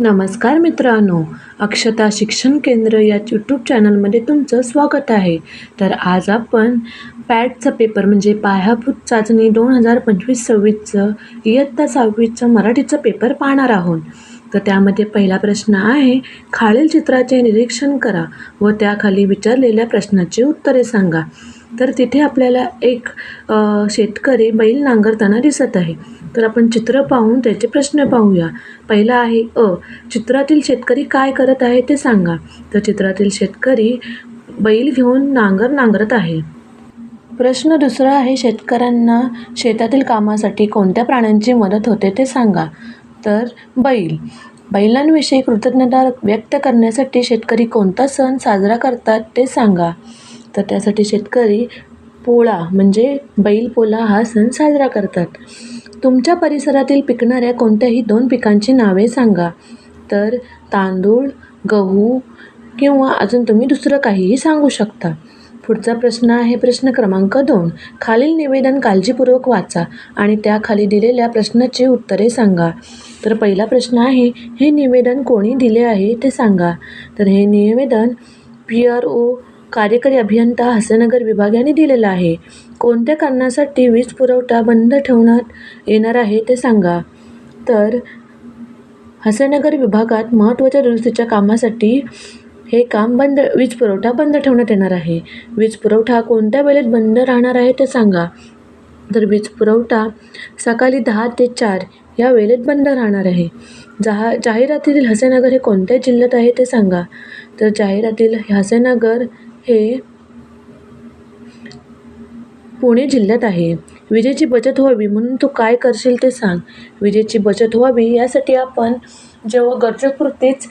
नमस्कार मित्रांनो अक्षता शिक्षण केंद्र या यूट्यूब चॅनलमध्ये तुमचं स्वागत आहे. तर आज आपण पॅटचा पेपर म्हणजे पायाभूत चाचणी दोन हजार पंचवीस सव्वीसचं इयत्ता सहावीचं मराठीचं पेपर पाहणार आहोत. तर त्यामध्ये पहिला प्रश्न आहे खालील चित्राचे निरीक्षण करा व त्याखाली विचारलेल्या प्रश्नाची उत्तरे सांगा. तर तिथे आपल्याला एक शेतकरी बैल नांगरताना दिसत आहे. तर आपण चित्र पाहून त्याचे प्रश्न पाहूया. पहिला आहे अ. चित्रातील शेतकरी काय करत आहे ते सांगा. तर चित्रातील शेतकरी बैल घेऊन नांगर नांगरत आहे. प्रश्न दुसरा आहे शेतकऱ्यांना शेतातील कामासाठी कोणत्या प्राण्यांची मदत होते ते सांगा. तर बैल. बैलांविषयी कृतज्ञता व्यक्त करण्यासाठी शेतकरी कोणता सण साजरा करतात ते सांगा. तर त्यासाठी शेतकरी पोळा म्हणजे बैलपोळा हा सण साजरा करतात. तुमच्या परिसरातील पिकणाऱ्या कोणत्याही दोन पिकांची नावे सांगा. तर तांदूळ गहू किंवा अजून तुम्ही दुसरं काहीही सांगू शकता. पुढचा प्रश्न आहे प्रश्न क्रमांक दोन. खालील निवेदन काळजीपूर्वक वाचा आणि त्याखाली दिलेल्या प्रश्नाची उत्तरे सांगा. तर पहिला प्रश्न आहे हे निवेदन कोणी दिले आहे ते सांगा. तर हे निवेदन पी आर ओ कार्यकारी अभियंता हसनगर विभाग यांनी दिलेला आहे. कोणत्या कारणासाठी वीज पुरवठा बंद ठेवण्यात येणार आहे ते सांगा. तर हसनगर विभागात महत्त्वाच्या दुरुस्तीच्या कामासाठी हे काम बंद वीज पुरवठा बंद ठेवण्यात येणार आहे. वीज पुरवठा कोणत्या वेळेत बंद राहणार आहे ते सांगा. तर वीज पुरवठा सकाळी दहा ते चार या वेळेत बंद राहणार आहे. जहा जाहिरातीतील हसेनगर हे कोणत्या जिल्ह्यात आहे ते सांगा. तर जाहिरातील हसेनगर हे पुणे जिल्ह्यात आहे. विजेची बचत व्हावी म्हणून तू काय करशील ते सांग. विजेची बचत व्हावी यासाठी आपण जेव्हा गरजेपुरतीच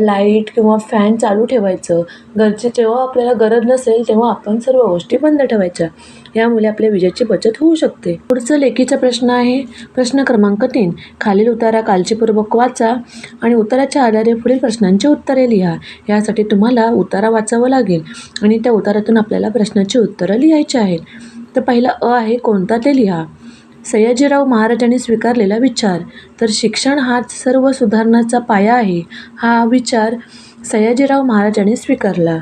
लाइट किंवा फॅन चालू ठेवायचं. गरजे जेव्हा आपल्याला गरज नसेल तेव्हा आपण सर्व गोष्टी बंद ठेवायच्या. यामुळे आपल्या विजेची बचत होऊ शकते. पुढचं लेखीचा प्रश्न आहे. प्रश्न क्रमांक तीन. खालील उतारा काळजीपूर्वक वाचा आणि उताराच्या आधारे पुढील प्रश्नांची उत्तरे लिहा. यासाठी तुम्हाला उतारा वाचावा लागेल आणि त्या उतारातून आपल्याला प्रश्नाची उत्तरं लिहायची आहेत. तर पहिला अ आहे कोणता ते लिहा. सयाजीराव महाराजांनी स्वीकारलेला विचार. तर शिक्षण हाच सर्व सुधारणाचा पाया आहे. हा विचार सयाजीराव महाराजांनी स्वीकारला.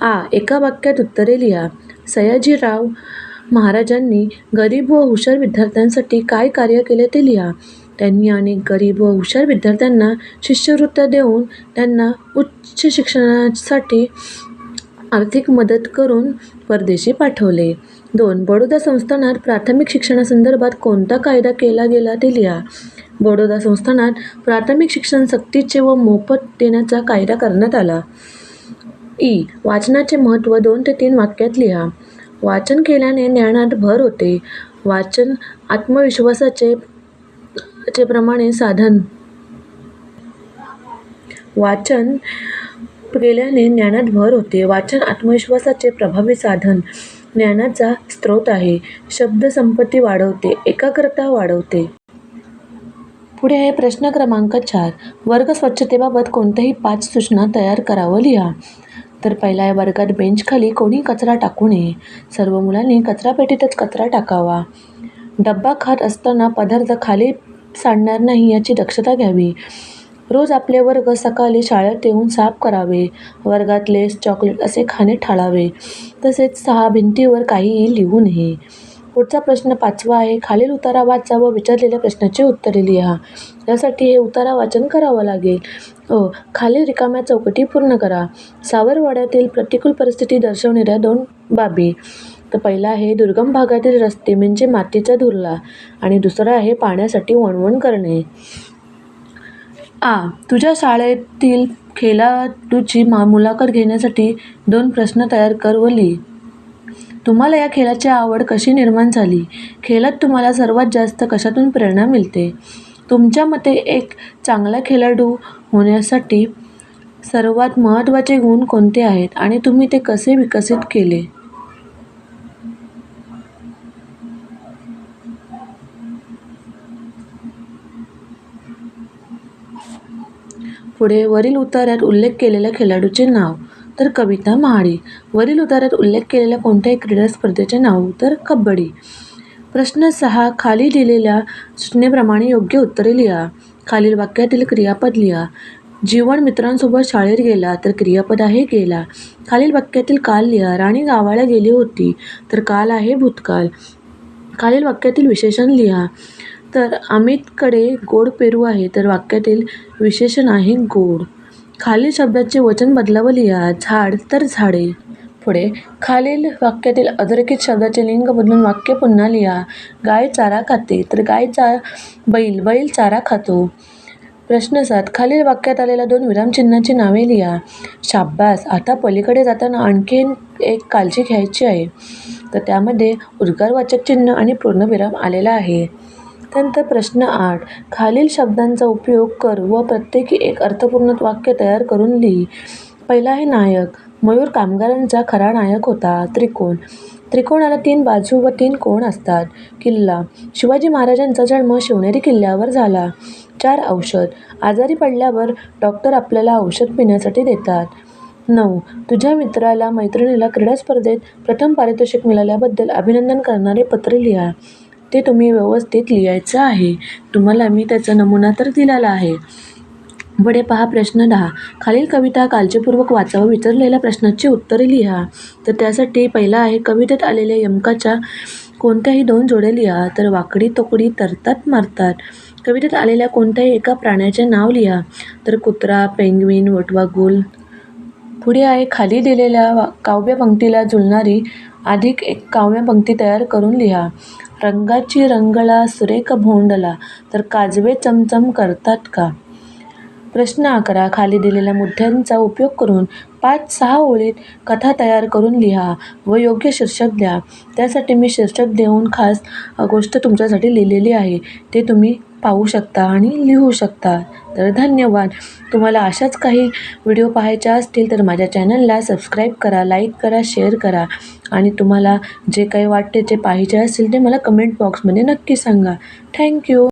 आ एका वाक्यात उत्तरे लिहा. सयाजीराव महाराजांनी गरीब व हुशार विद्यार्थ्यांसाठी काय कार्य केले ते लिहा. त्यांनी अनेक गरीब व हुशार विद्यार्थ्यांना शिष्यवृत्त्या देऊन त्यांना उच्च शिक्षणासाठी आर्थिक मदत करून परदेशी पाठवले. दोन बडोदा संस्थानात प्राथमिक शिक्षणासंदर्भात कोणता कायदा केला गेला ते लिहा. बडोदा संस्थानात प्राथमिक शिक्षण सक्तीचे व मोफत देण्याचा कायदा करण्यात आला. ई. वाचनाचे महत्त्व दोन ते तीन वाक्यात लिहा. वाचन केल्याने ज्ञानात भर होते. वाचन आत्मविश्वासाचे चे प्रमाणे साधन. वाचन केल्याने ज्ञानात भर होते. वाचन आत्मविश्वासाचे प्रभावी साधन. ज्ञानाचा स्रोत आहे. शब्दसंपत्ती वाढवते. एकाग्रता वाढवते. पुढे आहे प्रश्न क्रमांक चार. वर्ग स्वच्छतेबाबत कोणत्याही पाच सूचना तयार करावं लिहा. तर पहिला आहे वर्गात बेंचखाली कोणी कचरा टाकू नये. सर्व मुलांनी कचरापेटीतच कचरा टाकावा. डब्बा खात असताना पदार्थ खाली सांडणार नाही याची दक्षता घ्यावी. रोज आपले वर्ग सकाळी शाळेत येऊन साफ करावे. वर्गात लेस चॉकलेट असे खाणे टाळावे तसेच सहा भिंतीवर काहीही लिहू नये. पुढचा प्रश्न पाचवा आहे खालील उतारा वाचा व विचारलेल्या प्रश्नाची उत्तरे लिहा. यासाठी हे उतारा वाचन करावं लागेल. अ खालील रिकाम्या चौकटी पूर्ण करा. सावरवाड्यातील प्रतिकूल परिस्थिती दर्शवणाऱ्या दोन बाबी. तर पहिला आहे दुर्गम भागातील रस्ते म्हणजे मातीचा धुरला. आणि दुसरा आहे पाण्यासाठी वणवण करणे. आ तुझ्या शाळेतील खेळाडूची मा मुलाखत घेण्यासाठी दोन प्रश्न तयार कर व लिही. तुम्हाला या खेळाची आवड कशी निर्माण झाली? खेळात तुम्हाला सर्वात जास्त कशातून प्रेरणा मिळते? तुमच्या मते एक चांगला खेळाडू होण्यासाठी सर्वात महत्त्वाचे गुण कोणते आहेत आणि तुम्ही ते कसे विकसित केले? पुढे वरील उतार्यात उल्लेख केलेल्या खेळाडूचे नाव. तर कविता महाडे वरील उदाहरणात उल्लेख केलेल्या कोणत्याही क्रीडा स्पर्धेचे नाव तर कबड्डी. प्रश्न सहा खाली दिलेल्या सूचनेप्रमाणे योग्य उत्तरे लिहा. खालील वाक्यातील क्रियापद लिहा. जीवन मित्रांसोबत शाळेत गेला तर क्रियापद आहे गेला. खालील वाक्यातील काल लिहा. राणी गावाला गेली होती तर काल आहे भूतकाळ. खालील वाक्यातील विशेषण लिहा. तर अमितकडे गोड पेरू आहे तर वाक्यातील विशेषण आहे गोड. खालील शब्दाचे वचन बदलावं लिहा झाड तर झाडे. पुढे खालील वाक्यातील अधोरेखित शब्दाचे लिंग बदलून वाक्य पुन्हा लिहा. गाय चारा खाते तर गायचा बैल बैल चारा खातो. प्रश्न सात खालील वाक्यात आलेल्या दोन विरामचिन्हांची नावे लिहा. शाब्बास आता पलीकडे जाताना आणखीन एक काळजी घ्यायची आहे. तर त्यामध्ये उद्गारवाचक चिन्ह आणि पूर्णविराम आलेला आहे. त्यानंतर प्रश्न आठ खालील शब्दांचा उपयोग कर व प्रत्येकी एक अर्थपूर्ण वाक्य तयार करून लिही. पहिला आहे नायक. मयूर कामगारांचा खरा नायक होता. त्रिकोण. त्रिकोणाला तीन बाजू व तीन कोण असतात? किल्ला. शिवाजी महाराजांचा जन्म शिवनेरी किल्ल्यावर झाला. चार औषध. आजारी पडल्यावर डॉक्टर आपल्याला औषध पिण्यासाठी देतात. नऊ. तुझ्या मित्राला मैत्रिणीला क्रीडा स्पर्धेत प्रथम पारितोषिक मिळाल्याबद्दल अभिनंदन करणारे पत्र लिहा. ते तुम्ही व्यवस्थित लिहायचं आहे. तुम्हाला मी त्याचा नमुना तर दिलेला आहे. पुढे पहा प्रश्न दहा. खालील कविता काळजीपूर्वक वाचावं. विचारलेल्या प्रश्नाची उत्तरे लिहा. तर त्यासाठी पहिला आहे कवितेत आलेल्या यमकाच्या कोणत्याही दोन जोड्या लिहा. तर वाकडी तोकडी तरतात मारतात. कवितेत आलेल्या कोणत्याही एका प्राण्याचे नाव लिहा. तर कुत्रा पेंग्विन वटवागुल पुढे आहे खाली दिलेल्या वा काव्यपंक्तीला जुळणारी अधिक एक काव्यपंक्ती तयार करून लिहा. रंगाची रंगला सुरेख भोंडला तर काजवे चमचम करतात का? प्रश्न अकरा. खाली दिलेल्या मुद्द्यांचा उपयोग करून पाच सहा ओळीत कथा तयार करून लिहा व योग्य शीर्षक द्या. त्यासाठी मी शीर्षक देऊन खास गोष्ट तुमच्यासाठी लिहिलेली आहे. ते तुम्ही पाहू शकता आणि लिहू शकता. तर धन्यवाद. तुम्हाला अशाच काही व्हिडिओ पाहायच्या असतील तर माझ्या चॅनलला सबस्क्राईब करा लाईक करा शेअर करा. आणि तुम्हाला जे काही वाटते जे पाहिजे असेल ते मला कमेंट बॉक्समध्ये नक्की सांगा. थँक्यू.